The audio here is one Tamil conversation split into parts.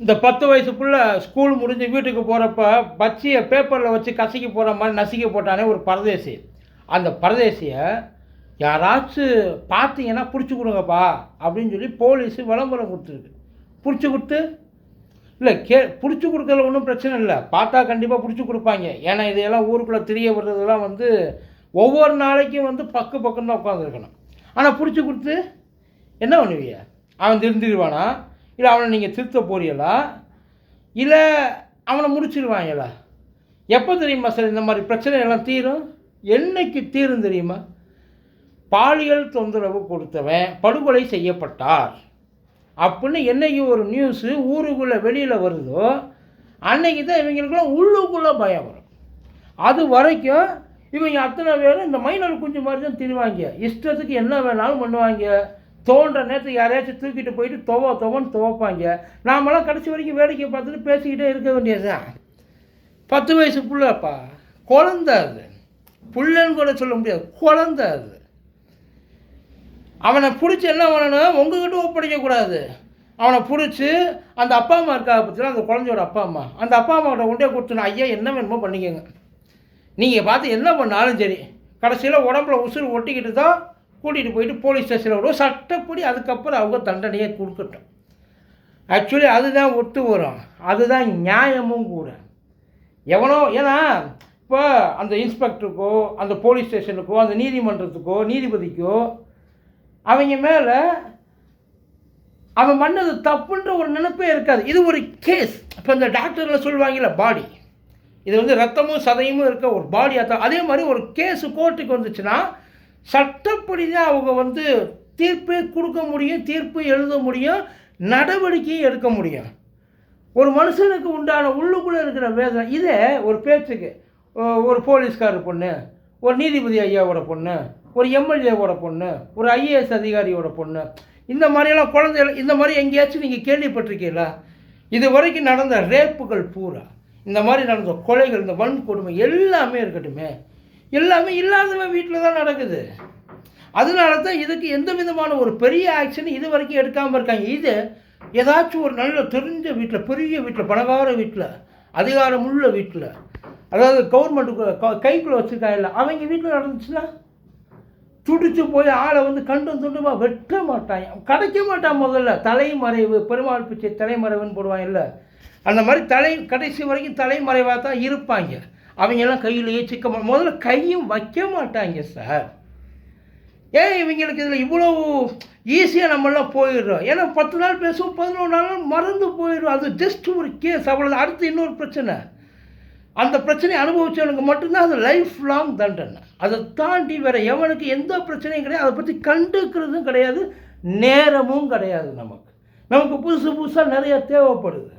இந்த பத்து வயசு பிள்ளை ஸ்கூல் முடிஞ்சு வீட்டுக்கு போகிறப்ப பச்சியை பேப்பரில் வச்சு கசக்கி போகிற மாதிரி நசுக்கி போட்டானே ஒரு பரதேசி. அந்த பரதேசியை யாராச்சும் பார்த்தீங்கன்னா பிடிச்சி கொடுங்கப்பா அப்படின்னு சொல்லி போலீஸு விளம்பரம் கொடுத்துருக்கு. பிடிச்சி கொடுத்து? இல்லை கே பிடிச்சி கொடுக்கறது ஒன்றும் பிரச்சனை இல்லை. பார்த்தா கண்டிப்பாக பிடிச்சி கொடுப்பாங்க. ஏன்னா இதையெல்லாம் ஊருக்குள்ளே தெரிய வர்றதெல்லாம் வந்து ஒவ்வொரு நாளைக்கும் வந்து பக்கு பக்கம் தான் உட்காந்துருக்கணும் ஆனால் பிடிச்சி கொடுத்து என்ன பண்ணுவீங்க அவன் திருந்திடுவானா? இல்லை அவனை நீங்கள் திருத்த போறீங்களா? இல்லை அவனை முடிச்சிருவாங்களா? எப்போ தெரியுமா சார் இந்த மாதிரி பிரச்சனை எல்லாம் தீரும்? என்னைக்கு தீரும் தெரியுமா? பாலியல் தொந்தரவு கொடுத்தவன் படுகொலை செய்யப்பட்டார். அப்படின்னு என்னைக்கு ஒரு நியூஸு ஊருக்குள்ளே வெளியில் வருதோ அன்னைக்கு தான் இவங்களுக்குலாம் உள்ளுக்குள்ளே பயம் வரும். அது வரைக்கும் இவங்க அத்தனை பேரும் இந்த மைனர் குஞ்சு மாதிரி தான் திருவாங்க. இஷ்டத்துக்கு என்ன வேணாலும் பண்ணுவாங்க. தோன்ற நேரத்துக்கு யாரையாச்சும் தூக்கிட்டு போயிட்டு துவ துவன்னு துவப்பாங்க. நாமெல்லாம் கடைசி வரைக்கும் வேடிக்கை பார்த்துட்டு பேசிக்கிட்டே இருக்க வேண்டியதுதான். பத்து வயசு பிள்ளைப்பா குழந்த அது. புள்ளன்னு கூட சொல்ல முடியாது. குழந்த அது. அவனை பிடிச்சி என்ன பண்ணணும் உங்ககிட்ட ஒப்படைக்கக்கூடாது அவனை பிடிச்சி அந்த அப்பா அம்மா இருக்கா பற்றினா அந்த குழந்தையோட அப்பா அம்மா. அந்த அப்பா அம்மாவோட கொண்டே கொடுத்துனா ஐயா என்ன வேணுமோ பண்ணிக்கோங்க. நீங்கள் பார்த்து என்ன பண்ணாலும் சரி. கடைசியில் உடம்புல உசுறு ஒட்டிக்கிட்டு தான் கூட்டிகிட்டு போயிட்டு போலீஸ் ஸ்டேஷனில் விடுவோம். சட்டப்படி அதுக்கப்புறம் அவங்க தண்டனையை கொடுக்கட்டும். ஆக்சுவலி அதுதான் ஒத்து வரும் அதுதான் நியாயமும் கூட. எவனோ ஏன்னா இப்போ அந்த இன்ஸ்பெக்டருக்கோ அந்த போலீஸ் ஸ்டேஷனுக்கோ அந்த நீதிமன்றத்துக்கோ நீதிபதிக்கோ அவங்க மேலே அவன் பண்ணது தப்புன்ற ஒரு நினைப்பே இருக்காது. இது ஒரு கேஸ் இப்போ இந்த டாக்டரில் சொல்லுவாங்கல்ல பாடி இது வந்து ரத்தமும் சதையும் இருக்க ஒரு பாடியாக தான் அதே மாதிரி ஒரு கேஸு கோர்ட்டுக்கு வந்துச்சுன்னா சட்டப்படி தான் அவங்க வந்து தீர்ப்பே கொடுக்க முடியும் தீர்ப்பு எழுத முடியும் நடவடிக்கையும் எடுக்க முடியும். ஒரு மனுஷனுக்கு உண்டான உள்ளுக்குள்ளே இருக்கிற வேதனை இதே ஒரு பேச்சுக்கு ஒரு போலீஸ்காரர் பொண்ணு ஒரு நீதிபதி ஐயாவோட பொண்ணு ஒரு எம்எல்ஏவோட பொண்ணு ஒரு ஐஏஎஸ் அதிகாரியோட பொண்ணு இந்த மாதிரியெல்லாம் குழந்தைகள் இந்த மாதிரி எங்கேயாச்சும் நீங்கள் கேள்விப்பட்டிருக்கீங்களா? இது வரைக்கும் நடந்த ரேப்புகள் பூரா இந்த மாதிரி நடந்த கொலைகள் இந்த வன்கொடுமை எல்லாமே இருக்கட்டுமே எல்லாமே இல்லாதவன் வீட்டில் தான் நடக்குது. அதனால தான் இதுக்கு எந்த விதமான ஒரு பெரிய ஆக்ஷன் இது வரைக்கும் எடுக்காமல் இருக்காங்க. இது ஏதாச்சும் ஒரு நல்ல தெரிஞ்ச வீட்டில் பெரிய வீட்டில் பணக்கார வீட்டில் அதிகாரமுள்ள வீட்டில் அதாவது கவர்மெண்ட்டுக்கு கைக்குள்ளே வச்சுருக்காங்கல்ல அவங்க வீட்டில் நடந்துச்சுன்னா துடிச்சு போய் ஆளை வந்து கண்டும் துண்டுமா வெட்ட மாட்டாங்க. கிடைக்க மாட்டான் முதல்ல. தலைமறைவு பெருமாள் பிச்சை தலைமறைவுன்னு போடுவாங்கல்ல அந்த மாதிரி தலை கடைசி வரைக்கும் தலைமறைவாக தான் இருப்பாங்க. அவங்கெல்லாம் கையிலேயே சிக்க முதல்ல கையும் வைக்க மாட்டாங்க சார் ஏன் இவங்களுக்கு இதில் இவ்வளோ ஈஸியாக நம்மளாம் போயிடுறோம்? ஏன்னா பத்து நாள் பேசுவோம் பதினோரு நாள் மறந்து போயிடும் அது ஜஸ்ட் ஒரு கேஸ் அவ்வளோ அடுத்து இன்னொரு பிரச்சனை. அந்த பிரச்சனையை அனுபவிச்சவனுக்கு மட்டும்தான் அது லைஃப் லாங் தண்டனை. அதை தாண்டி வேற எவனுக்கு எந்த பிரச்சனையும் கிடையாது. அதை பற்றி கண்டுக்கிறதும் கிடையாது. நேரமும் கிடையாது நமக்கு. நமக்கு புதுசு புதுசாக நிறையா தேவைப்படுது.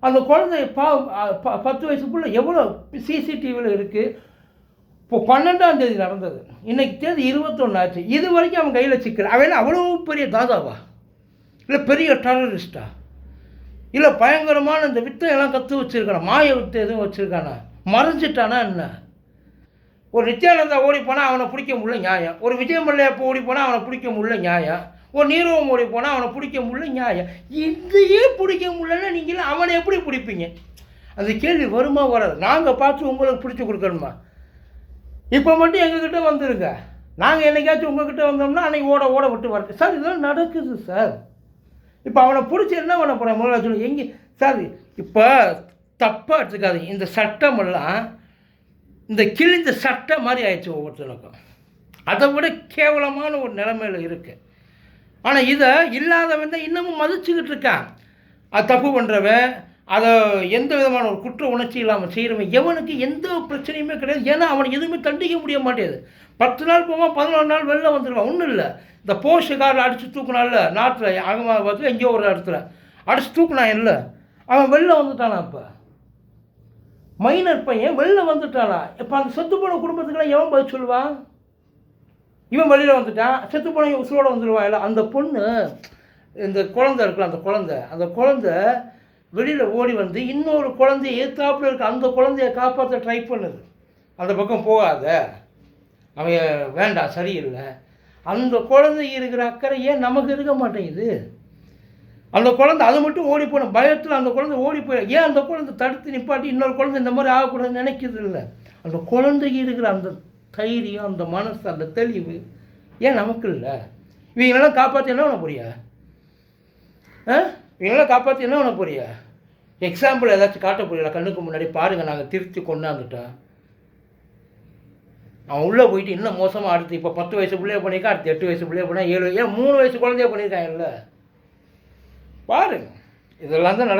அந்த குழந்தை பா ப- பத்து வயசுக்குள்ளே எவ்வளோ சிசிடிவியில் இருக்குது இப்போ பன்னெண்டாம் தேதி நடந்தது. இன்றைக்கி தேதி இருபத்தொன்று ஆச்சு. இது வரைக்கும் அவன் கையில் சிக்கல். அவன் என்ன அவ்வளோ பெரிய தாதாவா? இல்லை பெரிய டெரரிஸ்டா இல்லை பயங்கரமான இந்த வித்தை எல்லாம் கற்று வச்சுருக்கானா? மாய வித்தை எதுவும் வச்சுருக்கானா? மறைஞ்சிட்டானா என்ன? ஒரு நித்யானந்தா ஓடி போனால் அவனை பிடிக்க முடியல நியாயம். ஒரு விஜய் இப்போ ஓடி போனால் அவனை பிடிக்க முடியல நியாயம். ஒரு நீரவம் ஓடி போனால் அவனை பிடிக்க முடியல நியாயம். இதையே பிடிக்க முடியலன்னா நீங்களும் அவனை எப்படி பிடிப்பீங்க? அந்த கேள்வி வருமா வராது. நாங்கள் பார்த்து உங்களுக்கு பிடிச்சி கொடுக்கணுமா? இப்போ மட்டும் எங்ககிட்ட வந்துருங்க. நாங்கள் என்னைக்காச்சும் உங்ககிட்ட வந்தோம்னா அன்னைக்கு ஓட ஓட விட்டு வரது சார் இதெல்லாம் நடக்குது சார். இப்போ அவனை பிடிச்சி என்ன பண்ண போகிறேன் முதல்ல சொல்லு. எங்கே சார் இப்போ தப்பாக எடுத்துக்காதீங்க. இந்த சட்டமெல்லாம் இந்த கிழிந்த சட்டை மாதிரி ஆயிடுச்சு ஒவ்வொருத்தனுக்கும். அதை விட கேவலமான ஒரு நிலைமையில் இருக்குது ஆனால் இதை இல்லாதவன் தான் இன்னமும் மதிச்சுக்கிட்டு இருக்கான். அது தப்பு பண்ணுறவன் அதை எந்த விதமான ஒரு குற்ற உணர்ச்சி இல்லாமல் செய்கிறவன் எவனுக்கு எந்த பிரச்சனையுமே கிடையாது. ஏன்னா அவனுக்கு எதுவுமே தண்டிக்க முடிய மாட்டேது. பத்து நாள் போவான் பதினொரு நாள் வெளில வந்துடுவான் ஒன்றும் இல்லை. இந்த போஸ்ட் காரில் அடித்து தூக்குனான்ல நாட்டில் அகமாபாத்தில் எங்கேயோ ஒரு இடத்துல. அடித்து தூக்குனான் இல்லை. அவன் வெளில வந்துட்டானா இப்போ? மைனர் பையன் வெளில வந்துட்டானா? இப்போ அந்த செத்து போன குடும்பத்துக்கெல்லாம் எவன் பதில் சொல்லுவான்? இவன் வெளியில் வந்துட்டான் செத்து போன உசுரோட வந்துடுவான் இல்லை? அந்த பொண்ணு இந்த குழந்தை இருக்குல்ல அந்த குழந்தை அந்த குழந்தை வெளியில் ஓடி வந்து இன்னொரு குழந்தைய ஏற்றாப்புல இருக்க அந்த குழந்தைய காப்பாற்ற ட்ரை பண்ணுது. அந்த பக்கம் போகாத. அவன் வேண்டாம் சரியில்லை. அந்த குழந்தை இருக்கிற அக்கறை ஏன் நமக்கு இருக்க மாட்டேங்குது. அந்த குழந்தை அது மட்டும் ஓடி போன பயத்தில் அந்த குழந்தை ஓடி போய் ஏன் அந்த குழந்தை தடுத்து நிப்பாட்டி இன்னொரு குழந்தை இந்த மாதிரி ஆகக்கூடாதுன்னு நினைக்கிறது இல்லை? அந்த குழந்தைக்கு இருக்கிற அந்த தைரியம் அந்த மனசு அந்த தெளிவு. ஏன் நமக்கு இல்லை? இவங்களெல்லாம் காப்பாற்றி என்ன பண்ண போறியா ஆ? இவங்களெல்லாம் காப்பாற்றி என்ன பண்ண போறியா எக்ஸாம்பிள் ஏதாச்சும் காட்ட போறீங்களா கண்ணுக்கு முன்னாடி பாருங்கள் நாங்கள் திருத்தி கொண்டாந்துட்டோம். அவன் உள்ளே போயிட்டு இன்னும் மோசமாக அடுத்து இப்போ பத்து வயசு பிள்ளைய பண்ணியிருக்கான் அடுத்து எட்டு வயசு பிள்ளைய பண்ணா ஏழு ஏன் மூணு வயசு குழந்தைய பண்ணியிருக்காங்கல்ல பாருங்க. இதெல்லாம் தான் நடக்குது.